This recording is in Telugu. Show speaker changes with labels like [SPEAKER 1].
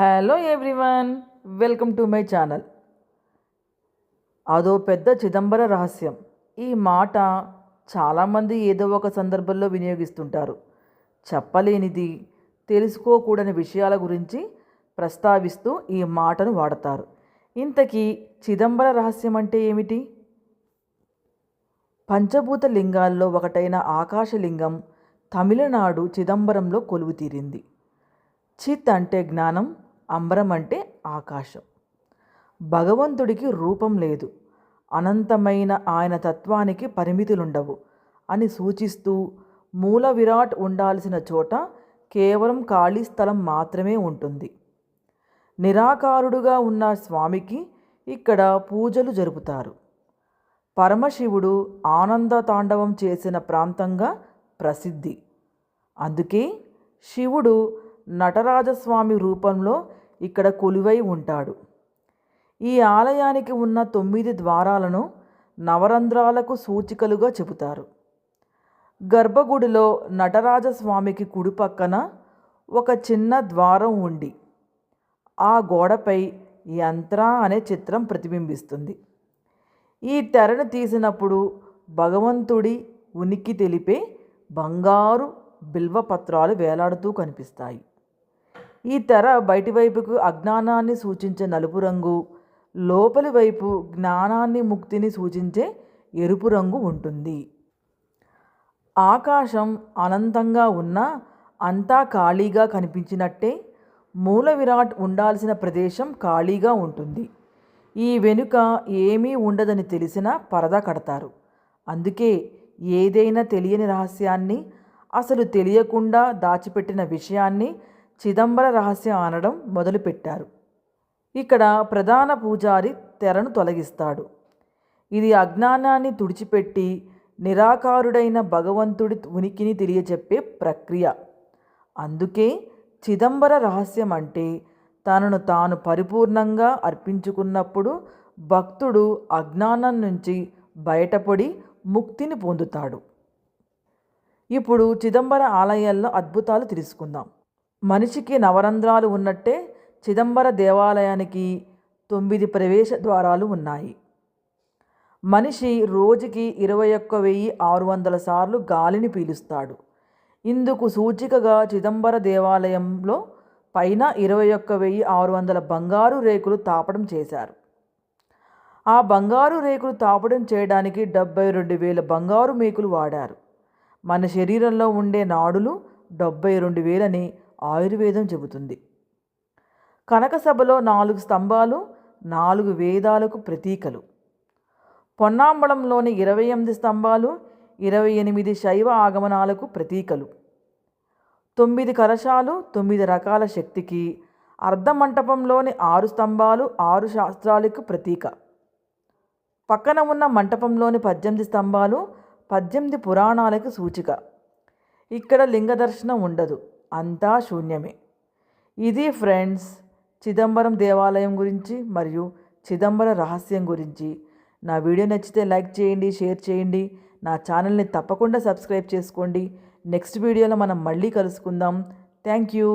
[SPEAKER 1] Hello everyone welcome to my channel అదో పెద్ద చిదంబర రహస్యం. ఈ మాట చాలామంది ఏదో ఒక సందర్భంలో వినియోగిస్తుంటారు. చెప్పలేనిది తెలుసుకోకూడని విషయాల గురించి ప్రస్తావిస్తూ ఈ మాటను వాడతారు. ఇంతకీ చిదంబర రహస్యం అంటే ఏమిటి? పంచభూత లింగాల్లో ఒకటైన ఆకాశలింగం తమిళనాడు చిదంబరంలో కొలువు తీరింది చిత్ అంటే జ్ఞానం అంబరం అంటే ఆకాశం. భగవంతుడికి రూపం లేదు. అనంతమైన ఆయన తత్వానికి పరిమితులుండవు అని సూచిస్తూ మూల విరాట్ ఉండాల్సిన చోట కేవలం ఖాళీ స్థలం మాత్రమే ఉంటుంది. నిరాకారుడుగా ఉన్న స్వామికి ఇక్కడ పూజలు జరుపుతారు. పరమశివుడు ఆనంద తాండవం చేసిన ప్రాంతంగా ప్రసిద్ధి. అందుకే శివుడు నటరాజస్వామి రూపంలో ఇక్కడ కొలువై ఉంటాడు. ఈ ఆలయానికి ఉన్న తొమ్మిది ద్వారాలను నవరంధ్రాలకు సూచికలుగా చెబుతారు. గర్భగుడిలో నటరాజస్వామికి కుడి పక్కన ఒక చిన్న ద్వారం ఉండి ఆ గోడపై యంత్ర అనే చిత్రం ప్రతిబింబిస్తుంది. ఈ తెరను తీసినప్పుడు భగవంతుడి ఉనికి తెలిపే బంగారు బిల్వపత్రాలు వేలాడుతూ కనిపిస్తాయి. ఈ తెర బయటి వైపుకు అజ్ఞానాన్ని సూచించే నలుపు రంగు లోపలి వైపు జ్ఞానాన్ని ముక్తిని సూచించే ఎరుపు రంగు ఉంటుంది. ఆకాశం అనంతంగా ఉన్నా అంతా ఖాళీగా కనిపించినట్టే మూల విరాట్ ఉండాల్సిన ప్రదేశం ఖాళీగా ఉంటుంది. ఈ వెనుక ఏమీ ఉండదని తెలిసినా పరద కడతారు. అందుకే ఏదైనా తెలియని రహస్యాన్ని అసలు తెలియకుండా దాచిపెట్టిన విషయాన్ని చిదంబర రహస్యం అనడం మొదలుపెట్టారు. ఇక్కడ ప్రధాన పూజారి తెరను తొలగిస్తాడు. ఇది అజ్ఞానాన్ని తుడిచిపెట్టి నిరాకారుడైన భగవంతుడి ఉనికిని తెలియచెప్పే ప్రక్రియ. అందుకే చిదంబర రహస్యం అంటే తనను తాను పరిపూర్ణంగా అర్పించుకున్నప్పుడు భక్తుడు అజ్ఞానం నుంచి బయటపడి ముక్తిని పొందుతాడు. ఇప్పుడు చిదంబర ఆలయాల్లో అద్భుతాలు తెలుసుకుందాం. మనిషికి నవరంధ్రాలు ఉన్నట్టే చిదంబర దేవాలయానికి తొమ్మిది ప్రవేశ ద్వారాలు ఉన్నాయి. మనిషి రోజుకి ఇరవై ఒక్క వెయ్యి ఆరు వందల సార్లు గాలిని పీలుస్తాడు. ఇందుకు సూచికగా చిదంబర దేవాలయంలో పైన ఇరవై ఒక్క వెయ్యి ఆరు వందల బంగారు రేకులు తాపడం చేశారు. ఆ బంగారు రేకులు తాపడం చేయడానికి డెబ్బై రెండు వేల బంగారు మేకులు వాడారు. మన శరీరంలో ఉండే నాడులు డెబ్బై రెండు వేలని ఆయుర్వేదం చెబుతుంది. కనక సభలో నాలుగు స్తంభాలు నాలుగు వేదాలకు ప్రతీకలు. పొన్నాంబళంలోని ఇరవై ఎనిమిది స్తంభాలు ఇరవై ఎనిమిది శైవ ఆగమనాలకు ప్రతీకలు. తొమ్మిది కలశాలు తొమ్మిది రకాల శక్తికి అర్ధమంటపంలోని ఆరు స్తంభాలు ఆరు శాస్త్రాలకు ప్రతీక. పక్కన ఉన్న మంటపంలోని పద్దెనిమిది స్తంభాలు పద్దెనిమిది పురాణాలకు సూచిక. ఇక్కడ లింగ దర్శనం ఉండదు. అంతా శూన్యమే. ఇది ఫ్రెండ్స్ చిదంబరం దేవాలయం గురించి మరియు చిదంబర రహస్యం గురించి. నా వీడియో నచ్చితే లైక్ చేయండి షేర్ చేయండి. నా ఛానల్ని తప్పకుండా సబ్స్క్రైబ్ చేసుకోండి. నెక్స్ట్ వీడియోలో మనం మళ్ళీ కలుసుకుందాం. Thank you.